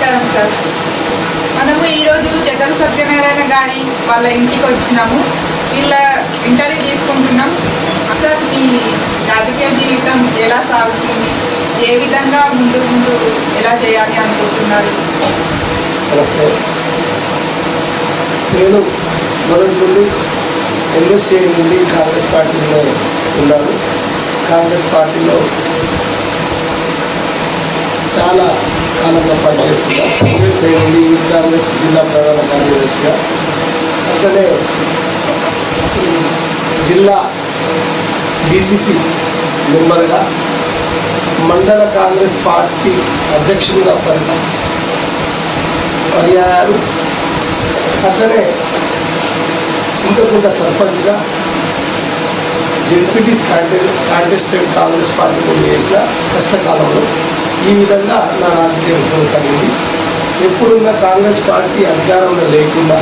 నమస్కారం సార్. మనము ఈరోజు జగన్ సత్యనారాయణ గారి వాళ్ళ ఇంటికి వచ్చినాము. వీళ్ళ ఇంటర్వ్యూ తీసుకుంటున్నాం. సార్ మీ రాజకీయ జీవితం ఎలా సాగుతుంది? ఏ విధంగా ముందు ముందు ఎలా చేయాలి అనుకుంటున్నారు? నమస్తే. నేను మొదటి నుండి ఎన్ఎస్ఏ నుండి కాంగ్రెస్ పార్టీలో ఉన్నాను. కాంగ్రెస్ పార్టీలో చాలా కాలంలో పనిచేస్తున్నాను ఎన్ఎస్ఏ నుండి యూత్ కాంగ్రెస్ జిల్లా ప్రధాన కార్యదర్శిగా. అట్లనే జిల్లా డిసిసి మెంబర్గా మండల కాంగ్రెస్ పార్టీ అధ్యక్షుడిగా పరి పర్యాయాలు అట్లనే చింతకుంట సర్పంచ్గా జెడ్పీటీస్ కాంటె కాంటెస్టెడ్ కాంగ్రెస్ పార్టీ కొన్ని చేసిన కష్టకాలంలో ఈ విధంగా నా రాజకీయం కొనసాగింది. ఎప్పుడున్న కాంగ్రెస్ పార్టీ అధికారంలో లేకుండా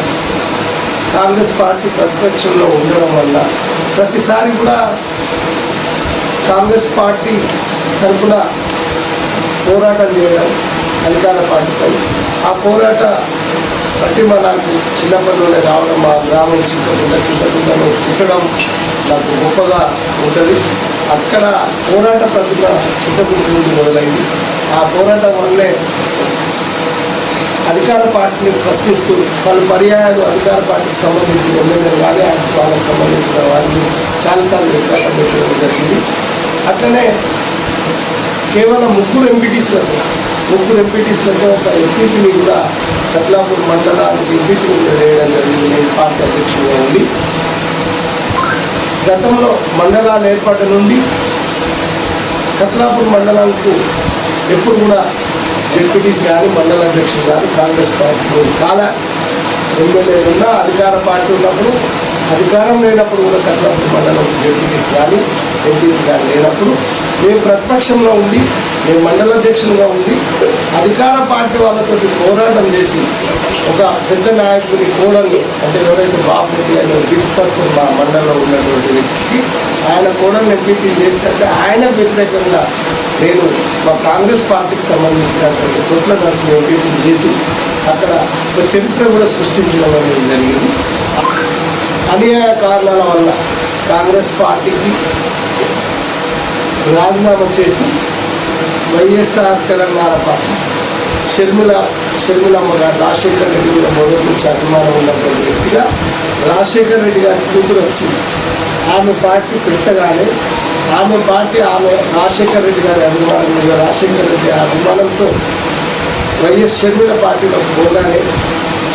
కాంగ్రెస్ పార్టీ ప్రతిపక్షంలో ఉండడం వల్ల ప్రతిసారి కూడా కాంగ్రెస్ పార్టీ తరఫున పోరాటం చేయడం అధికార పార్టీపై. ఆ పోరాట పట్టిమ నాకు చిన్నప్పటిలోనే రావడం మా గ్రామం చింతకుంట చింతకుంటను ఇక్కడం నాకు గొప్పగా ఉంటుంది. అక్కడ పోరాట ప్రతిభ చింతకుంట నుండి మొదలైంది. ఆ పోరాటం వల్లే అధికార పార్టీని ప్రశ్నిస్తూ పలు పర్యాయాలు అధికార పార్టీకి సంబంధించిన ఎమ్మెల్యేలు కానీ వాళ్ళకి సంబంధించిన వారిని చాలాసార్లు వ్యక్తం పెట్టడం జరిగింది. అట్లనే కేవలం ముగ్గురు ఎంపీటీస్లకు ముగ్గురు ఎంపీటీస్లతో ఒక ఎంపీటీని కూడా కత్లాపూర్ మండలానికి ఎంపీటీని వేయడం జరిగింది. నేను పార్టీ అధ్యక్షుడిగా ఉండి గతంలో మండలాలు ఏర్పాటు నుండి కత్లాపూర్ మండలంకు ఎప్పుడు కూడా జెడ్పీటీసీ కానీ మండల అధ్యక్షుడు కానీ కాంగ్రెస్ పార్టీ కాల ఎమ్మెల్యేలు ఉన్నా అధికార పార్టీ ఉన్నప్పుడు అధికారం లేనప్పుడు కూడా కత్లాపూర్ మండలం జెడ్పీటీసీ కానీ ఎంపీ కానీ లేనప్పుడు మేము ప్రతిపక్షంలో ఉండి మేము మండల అధ్యక్షులుగా ఉండి అధికార పార్టీ వాళ్ళతో పోరాటం చేసి ఒక పెద్ద నాయకుడి కోడలు అంటే ఎవరైతే బాబు రెడ్డి అనే బిగ్ పర్సన్ మా మండలంలో ఉన్నటువంటి వ్యక్తికి ఆయన కోడలు ఎంపీటీ చేస్తే ఆయన వ్యతిరేకంగా నేను మా కాంగ్రెస్ పార్టీకి సంబంధించినటువంటి తొట్ల నర్సులు ఎంపీటీ చేసి అక్కడ ఒక చరిత్ర కూడా సృష్టించడం అనేది జరిగింది. అన్యాయ కారణాల వల్ల కాంగ్రెస్ పార్టీకి రాజీనామా చేసి వైఎస్ఆర్ తెలంగాణ పార్టీ. షర్మిల షర్మిలమ్మ గారు రాజశేఖర్ రెడ్డి మీద మొదటి నుంచి అభిమానం ఉన్నటువంటి వ్యక్తిగా రాజశేఖర్ రెడ్డి గారి కూతురు వచ్చి ఆమె పార్టీ పెట్టగానే ఆమె పార్టీ ఆమె రాజశేఖర్ రెడ్డి గారి అభిమానం మీద రాజశేఖర్ రెడ్డి అభిమానంతో వైఎస్ షర్మిల పార్టీలో పోగానే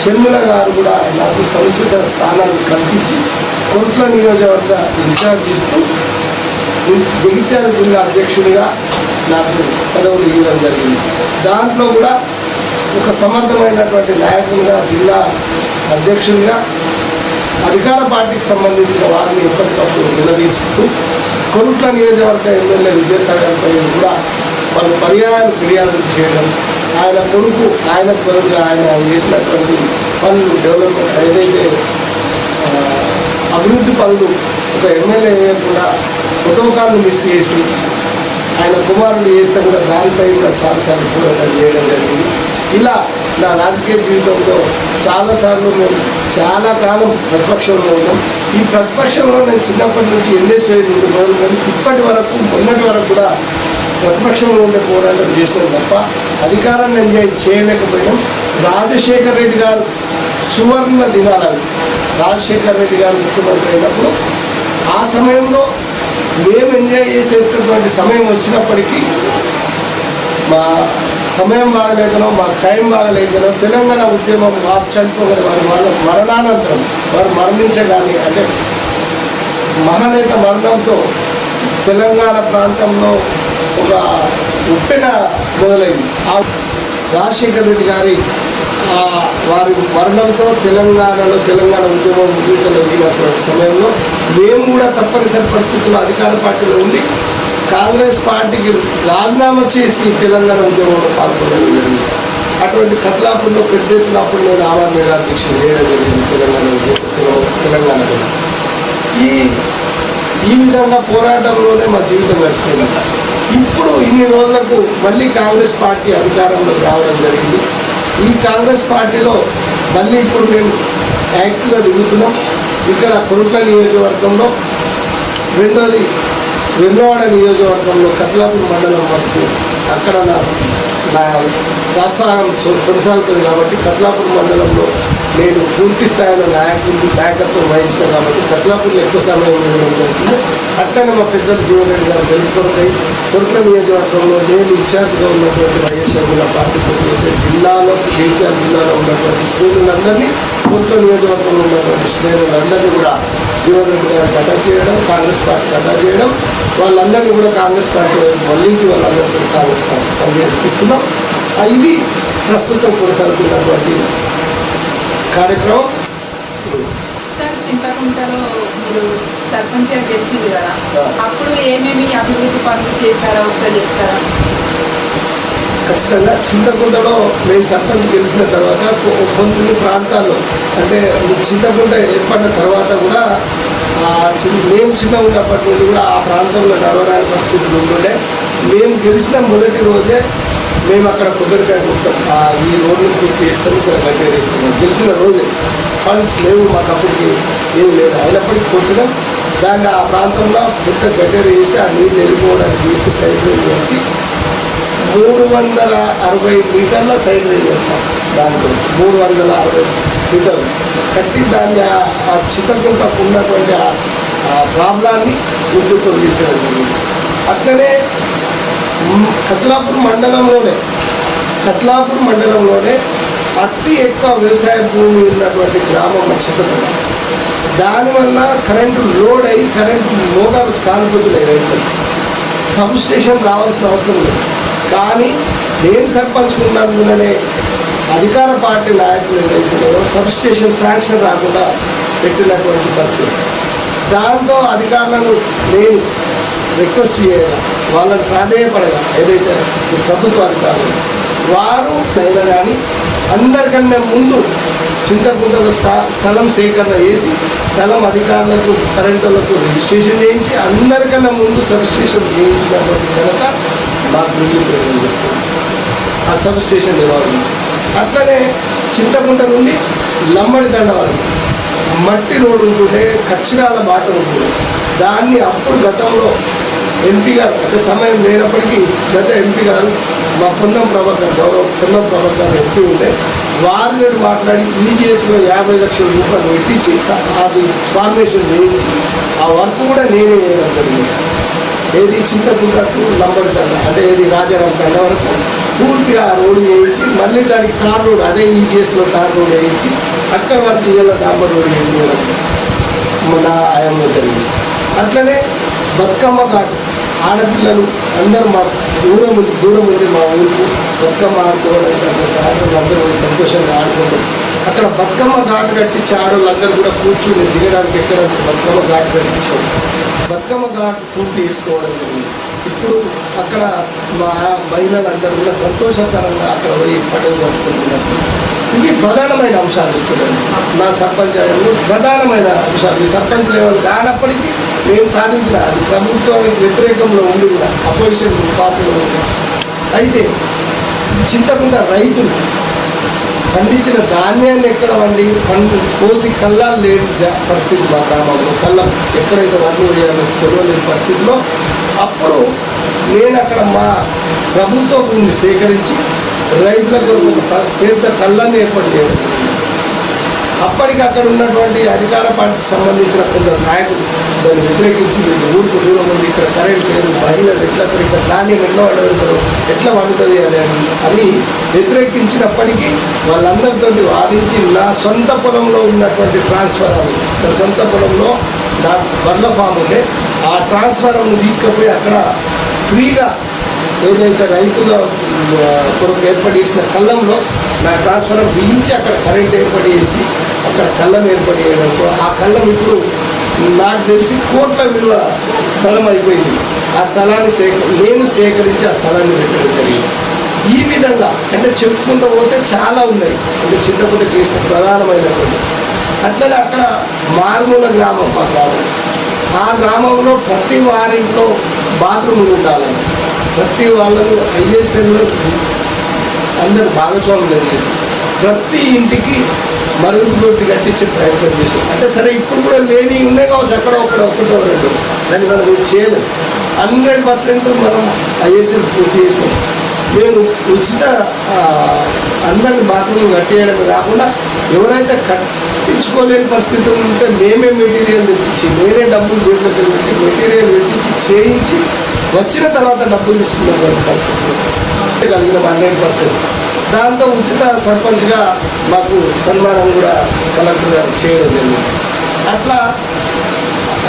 షర్మిల గారు కూడా నాకు సంసిద్ధ స్థానాన్ని కల్పించి కొంట్ల నియోజకవర్గ ఇన్ఛార్జ్ ఇస్తూ జగిత్యాల జిల్లా అధ్యక్షుడిగా నాకు పదవులు ఇవ్వడం జరిగింది. దాంట్లో కూడా ఒక సమర్థమైనటువంటి నాయకులుగా జిల్లా అధ్యక్షులుగా అధికార పార్టీకి సంబంధించిన వారిని ఎప్పటికప్పుడు నిలదీసుకుంటూ కొరుట్ల నియోజకవర్గ ఎమ్మెల్యే విద్యాసాగర్ పై కూడా వాళ్ళు పర్యాయాలు ఫిర్యాదులు చేయడం ఆయన కొడుకు ఆయనకు బదులుగా ఆయన చేసినటువంటి పనులు డెవలప్మెంట్ ఏదైతే అభివృద్ధి పనులు ఒక ఎమ్మెల్యే చేయకుండా ప్రోటోకాల్ను మిస్ చేసి ఆయన కుమారుడు చేస్తే కూడా దానిపై కూడా చాలాసార్లు పోరాటం చేయడం జరిగింది. ఇలా నా రాజకీయ జీవితంలో చాలాసార్లు మేము చాలా కాలం ప్రతిపక్షంలో ఉన్నాం. ఈ ప్రతిపక్షంలో నేను చిన్నప్పటి నుంచి ఎన్ఎస్ఐ నుండి మొదలుకొని ఇప్పటి వరకు మొన్నటి వరకు కూడా ప్రతిపక్షంలో ఉండే పోరాటం చేసినాం తప్ప అధికారాన్ని ఎంజాయ్ చేయలేకపోయినాం. రాజశేఖర్ రెడ్డి గారు సువర్ణ దినాలు రాజశేఖర్ రెడ్డి గారు ముఖ్యమంత్రి అయినప్పుడు ఆ సమయంలో మేము ఎంజాయ్ చేసేటటువంటి సమయం వచ్చినప్పటికీ మా సమయం బాగలేకనో మా టైం బాగలేకనో తెలంగాణ ఉద్యమం వారు చనిపోగానే వారి మరణ మరణానంతరం వారు మరణించగానే అంటే మహానేత మరణంతో తెలంగాణ ప్రాంతంలో ఒక ఉప్పెన మొదలైంది. ఆ రెడ్డి గారి వారి మరణంతో తెలంగాణలో తెలంగాణ ఉద్యమం ముగించగలిగినటువంటి సమయంలో మేము కూడా తప్పనిసరి పరిస్థితుల్లో అధికార పార్టీలో ఉండి కాంగ్రెస్ పార్టీకి రాజీనామా చేసి తెలంగాణ ఉద్యమంలో పాల్గొనడం జరిగింది. అటువంటి కత్లాపూర్లో పెద్ద ఎత్తున అప్పుడు నేను ఆవార్ నిరాధ్యక్షులు చేయడం జరిగింది తెలంగాణ తెలంగాణలో ఈ ఈ విధంగా పోరాటంలోనే మా జీవితం గడిచిపోయింది ఇప్పుడు ఇన్ని రోజులకు మళ్ళీ కాంగ్రెస్ పార్టీ అధికారంలోకి రావడం జరిగింది. ఈ కాంగ్రెస్ పార్టీలో మళ్ళీ ఇప్పుడు మేము యాక్టివ్గా దిగుతున్నాం. ఇక్కడ కొరుట్ల నియోజకవర్గంలో రెండోది వెన్నవాడ నియోజకవర్గంలో కతలాపూర్ మండలం వరకు అక్కడ నా నా ప్రోత్సాహం కొనసాగుతుంది కాబట్టి కతలాపూర్ మండలంలో నేను పూర్తి స్థాయిలో నాయకులు నాయకత్వం వహించిన కాబట్టి కట్లాపూర్లో ఎక్కువ సమయం ఉండడం జరుగుతుంది. అట్లనే మా పెద్దలు జీవన్ రెడ్డి గారు గెలుపుకొరకై కొరట్ల నియోజకవర్గంలో నేను ఇన్ఛార్జ్గా ఉన్నటువంటి వైఎస్ఆర్ పార్టీ అయితే జిల్లాలో జగిత్యాల జిల్లాలో ఉన్నటువంటి శ్రేణులందరినీ కొరట్ల నియోజకవర్గంలో ఉన్నటువంటి శ్రేణులందరినీ కూడా జీవన్ రెడ్డి గారికి చేయడం కాంగ్రెస్ పార్టీకి అటాచ్ చేయడం వాళ్ళందరినీ కూడా కాంగ్రెస్ పార్టీ మళ్ళించి వాళ్ళందరినీ కాంగ్రెస్ పార్టీ పనిచేపిస్తున్నాం ఇది ప్రస్తుతం కొనసాగుతున్నటువంటి కార్యక్రమం? సార్ చింతకుంటలో మీరు సర్పంచ్గా గెలిచింది కదా. అప్పుడు ఏమేమి అభివృద్ధి పనులు చేశారో ఒకసారి చెప్తారా? ఖచ్చితంగా చింతకుంటలో మేము సర్పంచ్ గెలిచిన తర్వాత కొన్ని ప్రాంతాల్లో అంటే చింతకుంట ఏర్పడిన తర్వాత కూడా మేము చిన్న ఉన్నప్పటి నుండి కూడా ఆ ప్రాంతంలో నడవరాని పరిస్థితులు ఉంటుండే. మేము గెలిచిన మొదటి రోజే మేము అక్కడ కొబ్బరికాయ కొట్టాం ఈ రోడ్లు పూర్తి చేస్తాం ఇక్కడ రిపేర్ చేస్తాం గెలిచిన రోజే. ఫండ్స్ లేవు మాకు అప్పటికి ఏం లేదు. అయినప్పటికీ కొట్టడం దాన్ని ఆ ప్రాంతంలో పెద్ద గడ్డెర వేసి ఆ నీళ్ళు వెళ్ళిపోవడానికి వేసి సైడ్ పెట్టి మూడు వందల అరవై మీటర్ల సైడ్ రైల్ కట్టాం దాంట్లో. మూడు వందల అరవై మీటర్లు. కట్టి దాన్ని ఆ- ఆ ఉన్నటువంటి ఆ- ప్రాబ్లాన్ని గుర్తు తొలగించడం జరిగింది. అట్లనే కట్లాపూర్ కత్లాపూర్ మండలంలోనే కత్లాపూర్ మండలంలోనే అతి ఎక్కువ వ్యవసాయ భూమి ఉన్నటువంటి గ్రామం మా దానివల్ల కరెంటు లోడ్ అయ్యి కరెంటు మోటార్ కాలిపోతున్నాయి రైతులు. సబ్ స్టేషన్ రావాల్సిన అవసరం లేదు. కానీ నేను సర్పంచ్ ఉన్నందుననే అధికార పార్టీ నాయకులు ఏదైతున్నారో సబ్ స్టేషన్ శాంక్షన్ రాకుండా పెట్టినటువంటి పరిస్థితి. దాంతో అధికారులను నేను రిక్వెస్ట్ చేయాలి వాళ్ళని ప్రాధేయపడగా ఏదైతే ప్రభుత్వ అధికారులు వారు అయినా కానీ అందరికన్నా ముందు చింతకుంటలో స్థా స్థలం సేకరణ చేసి స్థలం అధికారులకు కరెంటులకు రిజిస్ట్రేషన్ చేయించి అందరికన్నా ముందు సబ్ స్టేషన్ చేయించినటువంటి ఘనత మాకు మిగిలిపోయిందని చెప్తుంది ఆ సబ్ స్టేషన్ అట్లనే చింతకుంట నుండి లంబడి దండ వరకు మట్టి రోడ్డు ఉంటుంటే కచ్చిరాల బాట ఉంటుంది. దాన్ని అప్పుడు గతంలో ఎంపీ గారు అంటే సమయం లేనప్పటికీ గత ఎంపీ గారు మా పొన్నం ప్రభాకర్ గౌరవ పొన్నం ప్రభాకర్ ఎంపీ ఉండే వారితో మాట్లాడి ఈజీఎస్లో యాభై లక్షల రూపాయలు పెట్టించి అది ఫార్మేషన్ చేయించి ఆ వర్క్ కూడా నేనే చేయడం జరిగింది. ఏది చింతకుంటూ లంబడి దండ అంటే ఏది రాజారాం దండ వరకు పూర్తిగా ఆ రోడ్డు వేయించి మళ్ళీ దానికి తార్ రోడ్ అదే ఈజీఎస్లో తార్ రోడ్ వేయించి అక్కడ వరకు ఇళ్ళ డాంబర్ రోడ్ వేయించడం నా ఆయంలో జరిగింది. అట్లనే బతుకమ్మ ఘాట్ ఆడపిల్లలు అందరూ మా దూరం ఉంది దూరం ఉంది మా ఊరికి బతుకమ్మ ఆడుకోవడం ఆడవాళ్ళు అందరూ పోయి సంతోషంగా ఆడుకుంటారు. అక్కడ బతుకమ్మ ఘాట్ కట్టించి ఆడవాళ్ళందరూ కూడా కూర్చుని దిగడానికి ఎక్కడ బతుకమ్మ ఘాట్ కట్టించారు. బతుకమ్మ ఘాట్ పూర్తి చేసుకోవడం జరిగింది. ఇప్పుడు అక్కడ మా మహిళలందరూ కూడా సంతోషకరంగా అక్కడ పోయి పండుగ జరుపుకుంటున్నారు. ఇవి ప్రధానమైన అంశాలు ఇక్కడ నా సర్పంచ్ ప్రధానమైన అంశాలు. ఈ సర్పంచ్ లెవెల్ కానప్పటికీ నేను సాధించిన అది ప్రభుత్వానికి వ్యతిరేకంలో ఉండి కూడా అపోజిషన్ పార్టీలో ఉంది అయితే చింతకుండా రైతులు పండించిన ధాన్యాన్ని ఎక్కడ వండి పండు కోసి కళ్ళాలు లేని జా- పరిస్థితి మా గ్రామంలో. కళ్ళం ఎక్కడైతే వడ్లు వేయాలో తెలియలేని పరిస్థితిలో అప్పుడు నేను అక్కడ మా ప్రభుత్వ భూమిని సేకరించి రైతులకు ఒక పెద్ద కళ్ళాన్ని ఏర్పాటు చేయడం. అప్పటికక్కడ అప్పటికి అక్కడ ఉన్నటువంటి అధికార పార్టీకి సంబంధించిన కొందరు నాయకులు దాన్ని వ్యతిరేకించి వీళ్ళు ఊరుకు దూరం ఉంది ఇక్కడ కరెంట్ లేదు మహిళలు ఎట్లా ఇక్కడ ధాన్యం ఎట్లా వండగలుగుతారు ఎట్లా వండుతుంది అని అని వ్యతిరేకించినప్పటికీ వాళ్ళందరితో వాదించి నా సొంత పొలంలో ఉన్నటువంటి ట్రాన్స్ఫారం నా సొంత పొలంలో నా బర్ల ఫామ్ ఉంటే ఆ ట్రాన్స్ఫారంను తీసుకుపోయి అక్కడ ఫ్రీగా ఏదైతే రైతుల కొరకు ఏర్పాటు చేసిన కళ్ళంలో నా ట్రాన్స్ఫారం బిగించి అక్కడ కరెంట్ ఏర్పాటు చేసి అక్కడ కళ్ళం ఏర్పాటు చేయడంతో ఆ కళ్ళం ఇప్పుడు నాకు తెలిసి కోట్ల విలువ స్థలం అయిపోయింది. ఆ స్థలాన్ని సేక నేను సేకరించి ఆ స్థలాన్ని పెట్టడం జరిగింది. ఈ విధంగా అంటే చెప్పుకుంటూ పోతే చాలా ఉన్నాయి. అంటే చింతకుంట కృష్ణ ప్రధానమైనటువంటి. అట్లనే అక్కడ మారుమూల గ్రామం మా గ్రామం. ఆ గ్రామంలో ప్రతి వారింట్లో బాత్రూములు ఉండాలని ప్రతి వాళ్ళను ఐఎస్ఎల్లో అందరు భాగస్వాములు చేసి ప్రతి ఇంటికి మరుగుదొడ్డి కట్టించే ప్రయత్నం చేసాం అంటే సరే ఇప్పుడు కూడా లేని ఉండే కావచ్చు అక్కడ ఒకటి ఒకటో రెండు దాన్ని మనం చేయలేం. హండ్రెడ్ పర్సెంట్ మనం ఐఎస్ఎల్ పూర్తి చేసినాం. మేము ఉచిత అందరిని బాత్రూమ్ కట్టేయడమే కాకుండా ఎవరైతే కట్ కట్టించుకోలేని పరిస్థితి ఉంటే మేమే మెటీరియల్ తెప్పించి నేనే డబ్బులు చేతిలో పెట్టి మెటీరియల్ పెట్టించి చేయించి వచ్చిన తర్వాత డబ్బులు తీసుకున్నటువంటి పరిస్థితి కలిగిన హండ్రెడ్ పర్సెంట్. దాంతో ఉచిత సర్పంచ్గా మాకు సన్మానం కూడా కలెక్టర్ గారు చేయడం జరిగింది. అట్లా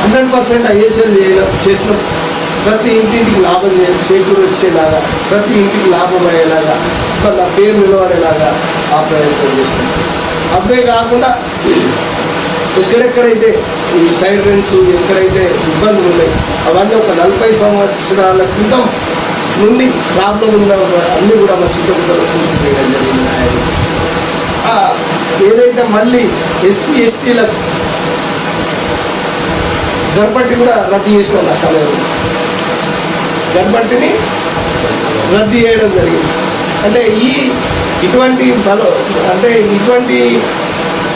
హండ్రెడ్ పర్సెంట్ ఐఎస్ఎల్ చేయడం చేసిన. ప్రతి ఇంటింటికి లాభం చే వచ్చేలాగా ప్రతి ఇంటికి లాభం అయ్యేలాగా ఇంకా నా పేరు నిలబడేలాగా ఆ ప్రయత్నం చేసినాం. అవే కాకుండా ఎక్కడెక్కడైతే ఈ సైలెన్స్ ఎక్కడైతే ఇబ్బందులు ఉన్నాయి అవన్నీ ఒక నలభై సంవత్సరాల క్రితం నుండి ప్రాబ్లం ఉన్న అన్నీ కూడా మా చిత్తపుట్టలో పూర్తి చేయడం జరిగింది. ఆయన ఏదైతే మళ్ళీ ఎస్సీ ఎస్టీలకు గర్భట్టి కూడా రద్దు చేసిన ఆ సమయంలో గర్భట్టిని రద్దు చేయడం జరిగింది. అంటే ఈ ఇటువంటి బల అంటే ఇటువంటి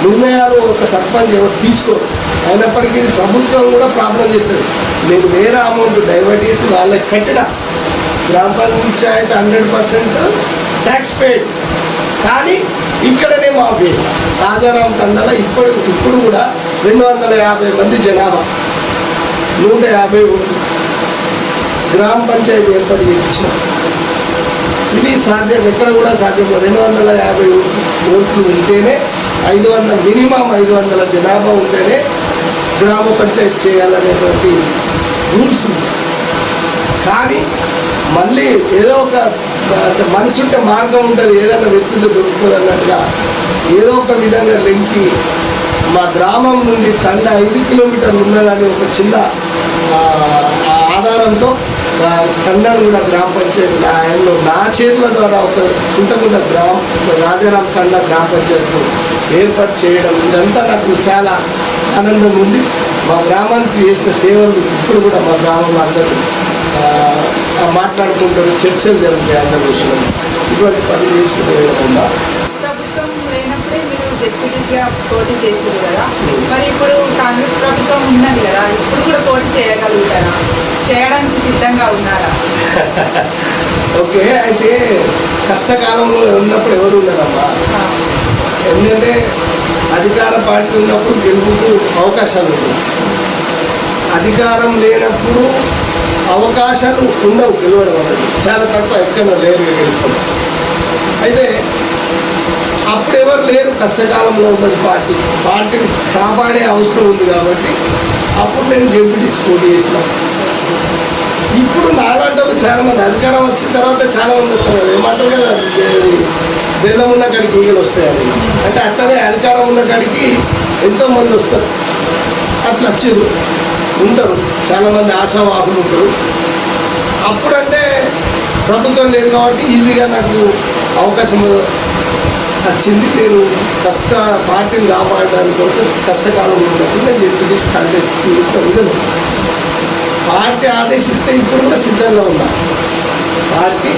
నిర్ణయాలు ఒక సర్పంచ్ ఎవరు తీసుకోరు. అయినప్పటికీ ఇది ప్రభుత్వం కూడా ప్రాబ్లం చేస్తుంది. నేను వేరే అమౌంట్ డైవర్ట్ చేసి వాళ్ళకి కట్టిన గ్రామ panchayat hundred percent tax paid. కానీ ఇక్కడనే మాఫ్ చేసిన. రాజారాం తండల ఇప్పుడు ఇప్పుడు కూడా రెండు వందల యాభై మంది జనాభా నూట యాభై గ్రామ పంచాయతీ ఏర్పాటు చేయించిన. ఇది సాధ్యం ఎక్కడ కూడా సాధ్యం రెండు వందల యాభై ఓట్లు ఉంటేనే ఐదు వందల మినిమం ఐదు వందల జనాభా ఉంటేనే గ్రామ పంచాయతీ చేయాలనేటువంటి రూల్స్ ఉంది కానీ మళ్ళీ ఏదో ఒక అంటే మనసు ఉంటే మార్గం ఉంటుంది ఏదైనా వెతుకుంటే దొరుకుతుంది అన్నట్టుగా ఏదో ఒక విధంగా లెంకి మా గ్రామం నుండి తండ ఐదు కిలోమీటర్లు ఉన్నదని ఒక చిన్న ఆధారంతో ఆ కూడా గ్రామ పంచాయతీ నా ఆయనలో నా చేతుల ద్వారా ఒక చింతకుంట గ్రామ రాజారాం తండ గ్రామ పంచాయతీ ఏర్పాటు చేయడం ఇదంతా నాకు చాలా ఆనందం ఉంది. మా గ్రామానికి చేసిన సేవలు ఇప్పుడు కూడా మా గ్రామంలో అందరూ మాట్లాడుకుంటారు చర్చలు జరుగుతాయి అందరి విషయంలో ఇటువంటి పని చేసుకుంటూ వెళ్ళకుండా ప్రభుత్వం లేనప్పుడే మీరు డెప్యూటీస్గా పోటీ చేస్తారు కదా. మరి ఇప్పుడు కాంగ్రెస్ ప్రభుత్వం ఉన్నది కదా. ఇప్పుడు కూడా పోటీ చేయగలుగుతారా? చేయడానికి సిద్ధంగా ఉన్నారా? ఓకే అయితే కష్టకాలంలో ఉన్నప్పుడు ఎవరు ఉన్నారమ్మా ఎందుకంటే అధికార పార్టీ ఉన్నప్పుడు గెలుపుకు అవకాశాలు ఉంటాయి అధికారం లేనప్పుడు అవకాశాలు ఉండవు గెలవడం అనేది. చాలా తక్కువ ఎక్కడ లేరుగా గెలుస్తాం. అయితే అప్పుడు ఎవరు లేరు. కష్టకాలంలో ఉన్నది పార్టీ. పార్టీని కాపాడే అవసరం ఉంది కాబట్టి అప్పుడు నేను జెడ్పీటీసీ పోటీ చేసిన. ఇప్పుడు నాలాంటి వాళ్ళు చాలామంది అధికారం వచ్చిన తర్వాత చాలామంది వస్తారు కదా. ఏమంటారు కదా? బెల్లం ఉన్న కాడికి ఈగలు వస్తాయని. అంటే అట్లనే అధికారం ఉన్న కాడికి ఎంతో మంది వస్తారు. అట్లా వచ్చారు. ఉంటారు. చాలామంది ఆశావాహులు ఉంటారు. అప్పుడంటే ప్రభుత్వం లేదు కాబట్టి ఈజీగా నాకు అవకాశం వచ్చింది నేను కష్ట పార్టీని కాపాడడానికి కొరకు కష్టకాలం ఉన్నప్పుడు నేను చెప్పి కంటెస్ట్ చేసిన నిజం పార్టీ ఆదేశిస్తే ఇప్పుడు కూడా సిద్ధంగా ఉన్నా. పార్టీ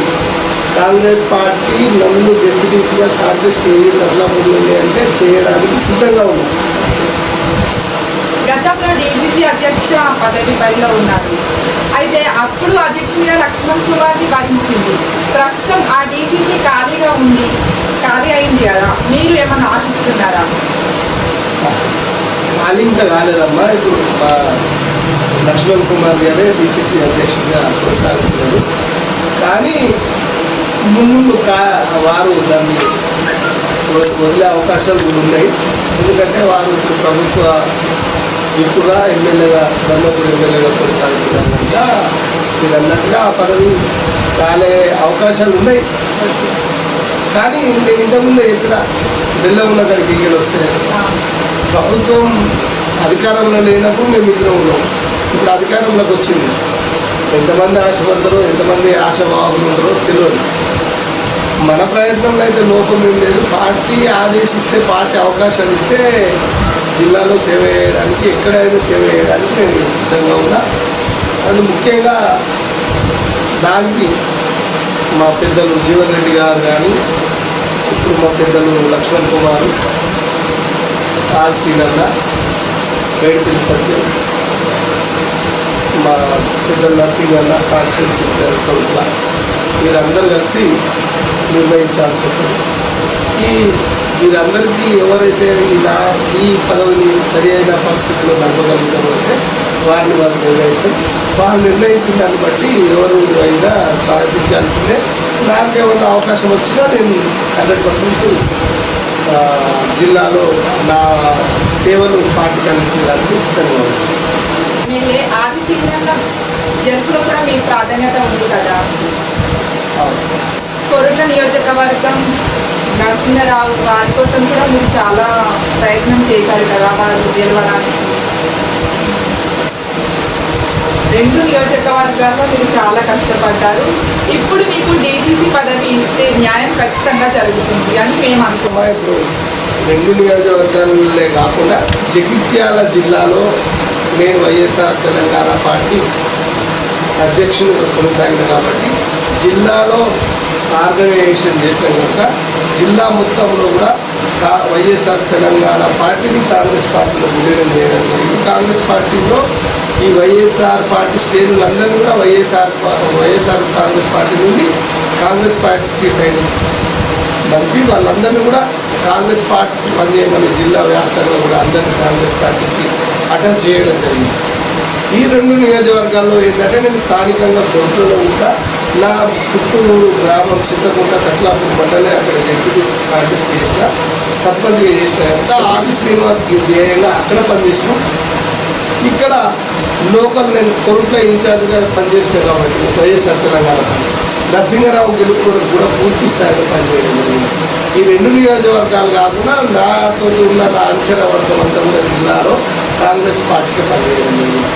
కాంగ్రెస్ పార్టీ నన్ను జడ్పీటీసీగా కాంటెస్ట్ చేయాలి అంటే చేయడానికి సిద్ధంగా ఉన్నా. గతంలో డీజీసీ అధ్యక్ష పదవి బరిలో ఉన్నారు. అయితే అప్పుడు అధ్యక్షుడిగా లక్ష్మణ్ కుమార్ని భరించింది. ప్రస్తుతం ఆ డీజీసీ ఖాళీగా ఉంది. ఖాళీ అయింది కదా. మీరు ఏమన్నా ఆశిస్తున్నారా? ఖాళీ ఇంకా కాలేదమ్మా. ఇప్పుడు మా లక్ష్మణ్ కుమార్ గారే డిసిసి అధ్యక్షుడిగా కొనసాగుతున్నారు. కానీ ముందు కా వారు దాన్ని వదిలే అవకాశాలు కూడా ఉన్నాయి. ఎందుకంటే వారు ఇప్పుడు ప్రభుత్వ ఎక్కువగా ఎమ్మెల్యేగా ధర్మపురి ఎమ్మెల్యేగా కొనసాగుతున్నారు. కనుక మీరు అన్నట్టుగా ఆ పదవి రాలే అవకాశాలు ఉన్నాయి. కానీ నేను ఇంతకుముందే చెప్పిన బెల్లం ఉన్న కాడికి ఈగలు వస్తాయని ప్రభుత్వం అధికారంలో లేనప్పుడు మేము ఇద్దరం ఉన్నాం. ఇప్పుడు అధికారంలోకి వచ్చింది. ఎంతమంది ఆశపడతారో ఎంతమంది ఆశావాహులు ఉంటారో తెలియదు. మన ప్రయత్నంలో అయితే లోపం ఏం లేదు. పార్టీ ఆదేశిస్తే పార్టీ అవకాశాలు ఇస్తే జిల్లాలో సేవ చేయడానికి ఎక్కడైనా సేవ చేయడానికి నేను సిద్ధంగా ఉన్నా. అది ముఖ్యంగా దానికి మా పెద్దలు జీవన్ రెడ్డి గారు కానీ ఇప్పుడు మా పెద్దలు లక్ష్మణ్ కుమార్ ఆల్సీనన్న వేడిపల్లి సత్యం మా పెద్దలు నర్సింగ్ అన్న కాన్స్టిట్యూన్స్ ఇచ్చారు కొడుకుల వీరందరూ కలిసి నిర్ణయించాల్సి ఉంటుంది. ఈ వీరందరికీ ఎవరైతే ఇలా ఈ పదవిని సరి అయిన పరిస్థితిలో నడపగలుగుతారో అంటే వారిని వారు నిర్ణయిస్తారు. వారు నిర్ణయించిన దాన్ని బట్టి ఎవరు అయినా స్వాగతించాల్సిందే. నాకేమన్నా అవకాశం వచ్చినా నేను హండ్రెడ్ పర్సెంట్ జిల్లాలో నా సేవలు పార్టీకి అందించడానికి సిద్ధంగా గెలుపులో కూడా మీ ప్రాధాన్యత ఉంది కదా. కొరట్ల నియోజకవర్గం నరసింహరావు వారి కోసం కూడా మీరు చాలా ప్రయత్నం చేశారు కదా వారు గెలవడానికి. రెండు నియోజకవర్గాల్లో మీరు చాలా కష్టపడ్డారు. ఇప్పుడు మీకు డీసీసీ పదవి ఇస్తే న్యాయం ఖచ్చితంగా జరుగుతుంది అని మేము అనుకున్నాం ఇప్పుడు రెండు నియోజకవర్గాలే కాకుండా జగిత్యాల జిల్లాలో నేను వైఎస్ఆర్ తెలంగాణ పార్టీ అధ్యక్షుడు కొనసాగిన కాబట్టి జిల్లాలో ఆర్గనైజేషన్ చేసిన కనుక జిల్లా మొత్తంలో కూడా కా వైఎస్ఆర్ తెలంగాణ పార్టీని కాంగ్రెస్ పార్టీలో విలీనం చేయడం జరిగింది. కాంగ్రెస్ పార్టీలో ఈ వైఎస్ఆర్ పార్టీ శ్రేణులందరూ కూడా వైఎస్ఆర్ వైఎస్ఆర్ కాంగ్రెస్ పార్టీ నుండి కాంగ్రెస్ పార్టీ సైడ్ పంపి వాళ్ళందరినీ కూడా కాంగ్రెస్ పార్టీకి పనిచేయమని జిల్లా వ్యాప్తంగా కూడా అందరినీ కాంగ్రెస్ పార్టీకి అటెండ్ చేయడం జరిగింది. ఈ రెండు నియోజకవర్గాల్లో ఏంటంటే నేను స్థానికంగా కొడుకులో ఉంటా నా పుట్టూరు గ్రామం చింతకుంట కట్లాపూర్ మండలే అక్కడ డిప్యూటీ ఆర్టిస్ట్ చేసిన సర్పంచ్గా చేసిన కనుక ఆది శ్రీనివాస్ ధ్యేయంగా అక్కడ పనిచేసినాం. ఇక్కడ లోకల్ నేను కోర్టులో ఇన్ఛార్జ్గా పనిచేసిన కాబట్టి వైఎస్ఆర్ తెలంగాణ పార్టీ. నరసింహారావు కూడా పూర్తి స్థాయిలో పనిచేయడం జరిగింది. ఈ రెండు నియోజకవర్గాలు కాకుండా నాతో ఉన్న నా అంచనా వర్గం అంతా కూడా జిల్లాలో కాంగ్రెస్ పార్టీకి పనిచేయడం జరిగింది.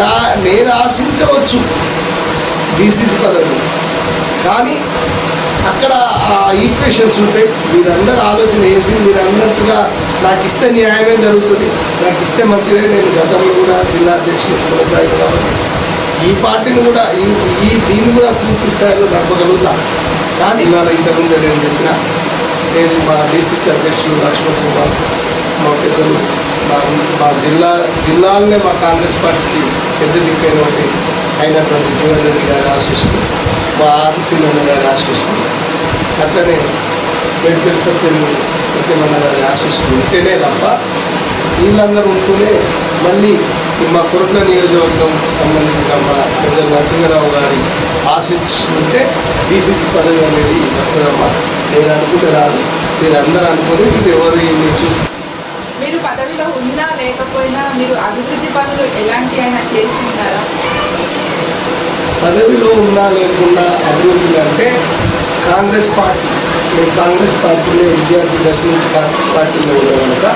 నా నేను ఆశించవచ్చు డీసీసీ పదవి. కానీ అక్కడ ఆ ఈక్వేషన్స్ ఉంటాయి మీరందరూ ఆలోచన చేసి మీరు అన్నట్టుగా నాకు ఇస్తే న్యాయమే జరుగుతుంది. నాకు ఇస్తే మంచిదే. నేను గతంలో కూడా జిల్లా అధ్యక్షులు కొనసాగి ఈ పార్టీని కూడా ఈ ఈ దీన్ని కూడా పూర్తి స్థాయిలో నడపగలుగుతా. కానీ ఇలా ఇంతకుముందే నేను చెప్పిన నేను మా డీసీసీ అధ్యక్షులు లక్ష్మణ్ కుమార్ మా పెద్దలు మా మా జిల్లా జిల్లాలోనే మా కాంగ్రెస్ పార్టీకి పెద్ద దిక్కైనటువంటి అయినటువంటి జీవన్ రెడ్డి గారి ఆశీస్సులు మా ఆదిశీలన్న గారి ఆశీస్సులు అట్లనే మెడికల్ సత్యం సత్యమన్న గారి ఆశీస్సులు ఉంటేనే తప్ప వీళ్ళందరూ ఉంటూనే మళ్ళీ మా కురుట్ల నియోజకవర్గం సంబంధించిన మా పెద్ద నరసింహరావు గారి ఆశిస్తుంటే డీసీసీ పదవి అనేది వస్తుందమ్మా. నేను అనుకుంటే రాదు. మీరు అందరూ అనుకుని మీరు ఎవరు సూచిస్తారు? మీరు పదవిలో ఉన్నా లేకపోయినా మీరు అభివృద్ధి పనులు ఎలాంటి అయినా చేస్తున్నారా? పదవిలో ఉన్నా లేకున్నా అభివృద్ధి అంటే కాంగ్రెస్ పార్టీ. నేను కాంగ్రెస్ పార్టీలో విద్యార్థి దశ నుంచి కాంగ్రెస్ పార్టీలో ఉన్న కనుక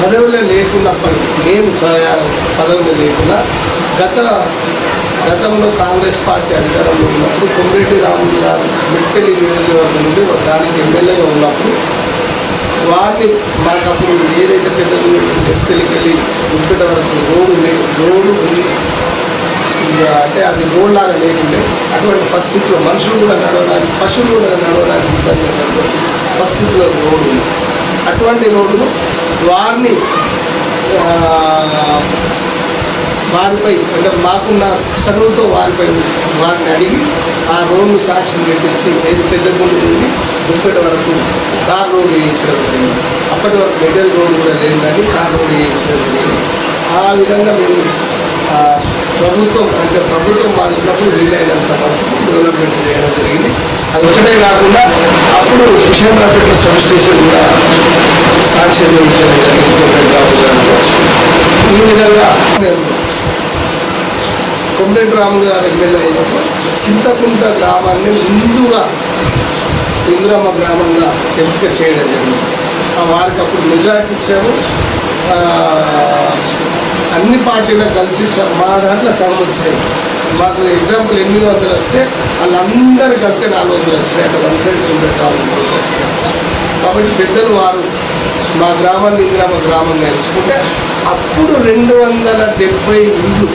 పదవిలో లేకున్నప్పటికీ నేను స్వయా పదవిలో లేకున్నా గత గతంలో కాంగ్రెస్ పార్టీ అధికారంలో ఉన్నప్పుడు కొమ్మిరెడ్డి రాములు గారు మెట్పల్లి నియోజకవర్గం నుండి దానికి ఎమ్మెల్యేగా ఉన్నప్పుడు వారిని మనకప్పుడు ఏదైతే పెద్ద మెట్పల్లికి వెళ్ళి గుప్పెట వరకు రోడ్డు లేదు రోడ్డు ఉంది. అంటే అది రోడ్ లాగా లేకుండే అటువంటి పరిస్థితుల్లో మనుషులు కూడా నడవడానికి పశువులు కూడా నడవడానికి ఇబ్బంది ఉన్నటువంటి పరిస్థితుల్లో రోడ్డు ఉంది. అటువంటి రోడ్డును వారిని వారిపై అంటే మాకున్న చదువుతో వారిపై వారిని అడిగి ఆ రోడ్ను సాక్ష్యం పెట్టించి నేను పెద్ద గుండు నుండి ముప్పటి వరకు కార్ రోడ్డు వేయించడం జరిగింది. అప్పటి వరకు మెటల్ రోడ్డు కూడా లేదని కార్ రోడ్డు వేయించడం జరిగింది. ఆ విధంగా మేము ప్రభుత్వం అంటే ప్రభుత్వం మాది ఉన్నప్పుడు వీలైనంత వరకు డెవలప్మెంట్ చేయడం జరిగింది. అది ఒకటే కాకుండా అప్పుడు విశాఖపట్నం సబ్ స్టేషన్ కూడా సాక్ష్యం ఇచ్చడం జరిగింది. ఈ విధంగా మేము కొమ్మరెడ్డి రాములు గారు ఎమ్మెల్యే ఉన్నప్పుడు చింతకుంట గ్రామాన్ని ముందుగా ఇందిరమ్మ గ్రామంగా ఎంపిక చేయడం జరిగింది. ఆ వారికి అప్పుడు మెజార్టీ ఇచ్చాము. అన్ని పార్టీలకు కలిసి మా దాంట్లో సగం వచ్చినాయి. మాకు ఎగ్జాంపుల్ ఎనిమిది వందలు వస్తే వాళ్ళందరూ కలిస్తే నాలుగు వందలు వచ్చినాయి. అక్కడ వన్ సైడ్ రెండు వచ్చినాయి. కాబట్టి పెద్దలు వారు మా గ్రామాన్ని ఇందిరామ గ్రామం నేర్చుకుంటే అప్పుడు రెండు వందల డెబ్బై ఇళ్ళు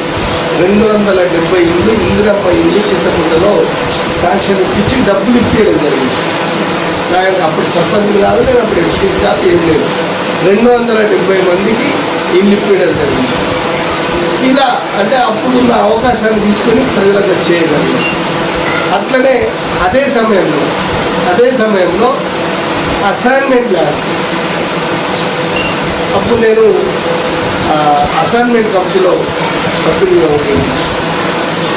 రెండు వందల డెబ్బై ఇల్లు ఇందిరమ్మ ఇల్లు చింతకుండలో సాంక్షన్ ఇప్పించి డబ్బులు ఇప్పించడం జరిగింది. నాకు అప్పుడు సర్పంచ్ కాదు నేను అప్పుడు ఎంపీస్ కాదు ఏం లేదు. రెండు వందల డెబ్బై మందికి ఇల్లు ఇప్పించడం జరిగింది. ఇలా అంటే అప్పుడున్న అవకాశాన్ని తీసుకొని ప్రజలకు చేయగలిగాం అట్లనే అదే సమయంలో అదే సమయంలో అసైన్మెంట్ ల్యాబ్స్ అప్పుడు నేను అసైన్మెంట్ కమిటీలో సభ్యులుగా ఉంటుంది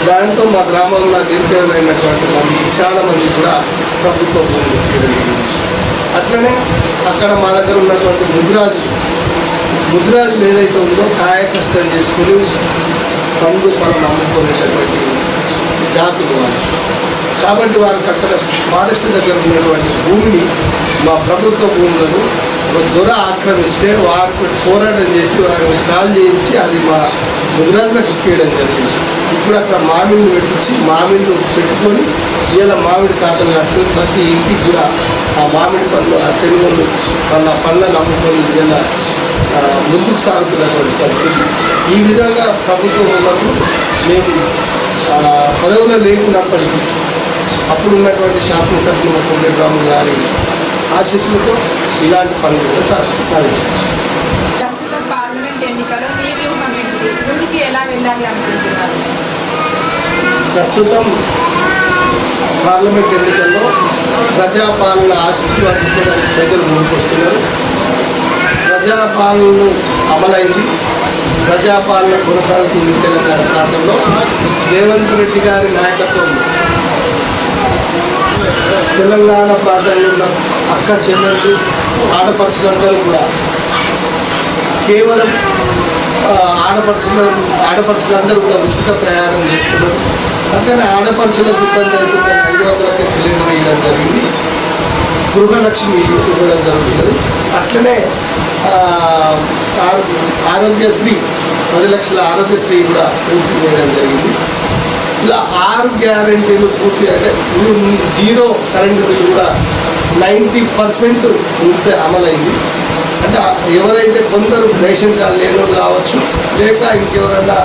దాంతో మా గ్రామంలో నిరుపేదలైనటువంటి మంది చాలా మంది కూడా ప్రభుత్వ అట్లనే అక్కడ మా దగ్గర ఉన్నటువంటి ముద్రాజు ముద్రాజులు ఏదైతే ఉందో కాయ కష్టం చేసుకుని పండు పనులు అమ్ముకునేటటువంటి జాతులు వారు కాబట్టి వారికి అక్కడ ఫారెస్ట్ దగ్గర ఉన్నటువంటి భూమిని మా ప్రభుత్వ భూములను దొర ఆక్రమిస్తే వారికి పోరాటం చేసి వారిని కాల్ చేయించి అది మా ముదిరాజులకు ఇప్పించడం జరిగింది. ఇప్పుడు అక్కడ మామిడిని పెట్టించి మామిడిని పెట్టుకొని ఇలా మామిడి ఖాతాలు వేస్తే ప్రతి ఇంటికి కూడా ఆ మామిడి పళ్ళు ఆ తెలుగులు వాళ్ళ పళ్ళను అమ్ముకొని ఇలా ముందుకు సాగుతున్నటువంటి పరిస్థితి. ఈ విధంగా ప్రభుత్వం ఉన్నప్పుడు మేము పదవులు లేకున్నప్పటికీ అప్పుడు ఉన్నటువంటి శాసనసభ్యులు కోటేశ్వరరాము గారి ఆశీస్సులతో ఇలాంటి పనులు కూడా సాధించారు. ప్రస్తుతం పార్లమెంట్ ఎన్నికలో మీ వ్యూహం ఏంటి ముందుకు ఎలా వెళ్ళాలి అనుకుంటున్నారు? ప్రస్తుతం పార్లమెంట్ ఎన్నికల్లో ప్రజాపాలన ఆశీర్వాదించడానికి ప్రజలు ముందుకొస్తున్నారు ప్రజాపాలన అమలైంది. ప్రజాపాలన కొనసాగుతుంది తెలంగాణ ప్రాంతంలో. రేవంత్ రెడ్డి గారి నాయకత్వంలో తెలంగాణ ప్రాంతంలో ఉన్న అక్క చెల్లెళ్ళు ఆడపడుచులందరూ కూడా కేవలం ఆ, ఆడపడుచుల ఆడపడుచులందరూ కూడా ఉచిత ప్రయాణం చేస్తున్నారు. అట్లనే ఆడపడుచులకు ఇబ్బంది అవుతుందని ఐదు వందలకే సిలిండర్ ఇవ్వడం జరిగింది. గృహలక్ష్మి ఇవ్వడం జరుగుతుంది. అట్లనే ఆరోగ్యశ్రీ పది లక్షల ఆరోగ్యశ్రీ కూడా పూర్తి చేయడం జరిగింది. ఇలా ఆరు గ్యారంటీలు పూర్తి అంటే ఇప్పుడు జీరో కరెంటు బిల్ కూడా నైంటీ పర్సెంట్ పూర్తి అమలైంది. అంటే ఎవరైతే కొందరు రేషన్ కార్డు లేని వాళ్ళు కావచ్చు లేక ఇంకెవరన్నా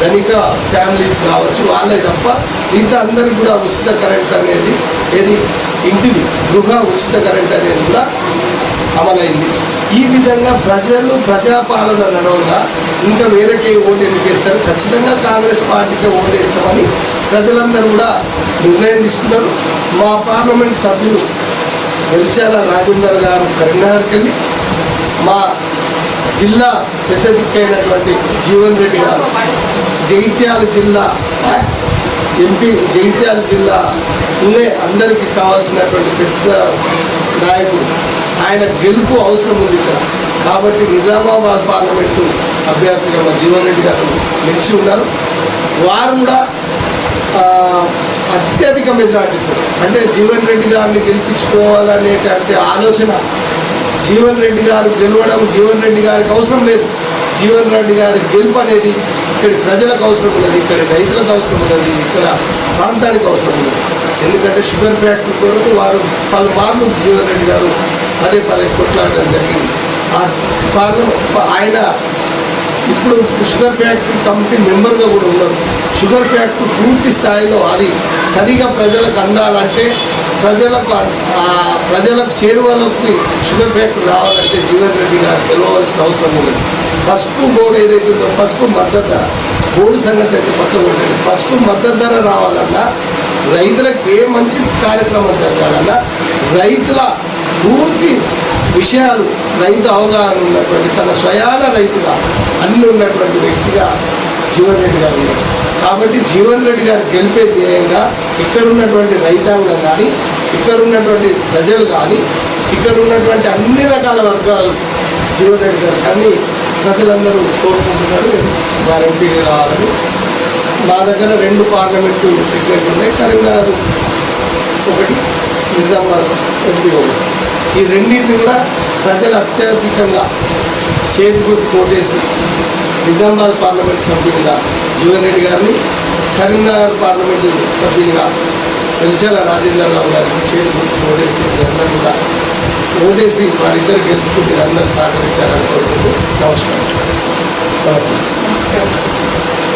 ధనిక ఫ్యామిలీస్ కావచ్చు వాళ్ళే తప్ప ఇంత అందరికి కూడా ఉచిత కరెంట్ అనేది ఏది? ఇంటిది గృహ ఉచిత కరెంట్ అనేది కూడా అమలైంది. ఈ విధంగా ప్రజలు ప్రజాపాలన నడవగా ఇంకా వేరేకే ఓటు ఎందుకు వేస్తారు ఖచ్చితంగా కాంగ్రెస్ పార్టీకే ఓటు వేస్తామని ప్రజలందరూ కూడా నిర్ణయం తీసుకున్నారు. మా పార్లమెంట్ సభ్యులు వెలిచాల రాజేందర్ గారు కరీంనగర్కి వెళ్ళి మా జిల్లా పెద్ద దిక్కైనటువంటి జీవన్ రెడ్డి గారు జగిత్యాల జిల్లా ఎంపీ జగిత్యాల జిల్లా ఉండే అందరికీ కావాల్సినటువంటి పెద్ద నాయకుడు ఆయన గెలుపు అవసరం ఉంది ఇక్కడ. కాబట్టి నిజామాబాద్ పార్లమెంటు అభ్యర్థిగా మా జీవన్ రెడ్డి గారు నిలిచి ఉన్నారు. వారు కూడా అత్యధిక మెజార్టీతో అంటే జీవన్ రెడ్డి గారిని గెలిపించుకోవాలనేటువంటి ఆలోచన జీవన్ రెడ్డి గారు గెలవడం జీవన్ రెడ్డి గారికి అవసరం లేదు. జీవన్ రెడ్డి గారి గెలుపు అనేది ఇక్కడ ప్రజలకు అవసరం ఉన్నది ఇక్కడ రైతులకు అవసరం ఉన్నది ఇక్కడ ప్రాంతానికి అవసరం ఉన్నది. ఎందుకంటే షుగర్ ఫ్యాక్టరీ కొరకు వారు పలుమార్లు జీవన్ రెడ్డి గారు పదే పదే కొట్లాడడం జరిగింది. ఆ ఆయన ఇప్పుడు షుగర్ ఫ్యాక్టరీ కమిటీ మెంబర్గా కూడా ఉన్నారు. షుగర్ ఫ్యాక్టరీ పూర్తి స్థాయిలో అది సరిగా ప్రజలకు అందాలంటే ప్రజలకు ప్రజలకు చేరువలోకి షుగర్ ఫ్యాక్టరీ రావాలంటే జీవన్ రెడ్డి గారు గెలవలసిన అవసరం ఉంది పసుపు బోర్డు ఏదైతే ఉందో పసుపు మద్దతు ధర బోర్డు సంగతి అయితే పక్కన పెట్టండి. పసుపు మద్దతు ధర రావాలన్నా రైతులకు ఏ మంచి కార్యక్రమం జరగాలన్నా రైతుల పూర్తి విషయాలు రైతు అవగాహన ఉన్నటువంటి తన స్వయాన రైతుగా అన్ని ఉన్నటువంటి వ్యక్తిగా జీవన్ రెడ్డి గారు ఉన్నారు. కాబట్టి జీవన్ రెడ్డి గారు గెలిపే ధ్యేయంగా ఇక్కడ ఉన్నటువంటి రైతాంగం కానీ ఇక్కడ ఉన్నటువంటి ప్రజలు కానీ ఇక్కడ ఉన్నటువంటి అన్ని రకాల వర్గాలు జీవన్ రెడ్డి గారు కానీ ప్రజలందరూ కోరుకుంటున్నారు. వారు ఎంపీగా రావాలని మా దగ్గర రెండు పార్లమెంటు సిగ్నెట్లు ఉన్నాయి. కరీంనగర్ ఒకటి నిజామాబాద్ ఎంపీ ఈ రెండింటిని కూడా ప్రజలు అత్యధికంగా చేతికి కోటేసి నిజామాబాద్ పార్లమెంట్ సభ్యునిగా జీవన్ రెడ్డి గారిని కరీంనగర్ పార్లమెంటు సభ్యునిగా వెలిచాల రాజేందర్ రావు గారికి చేతికి కోటేసి మీరందరూ కూడా ఓటేసి వారిద్దరు గెలుపుకు మీరందరూ సహకరించారని కోరుకుంటూ నమస్కారం. నమస్కారం.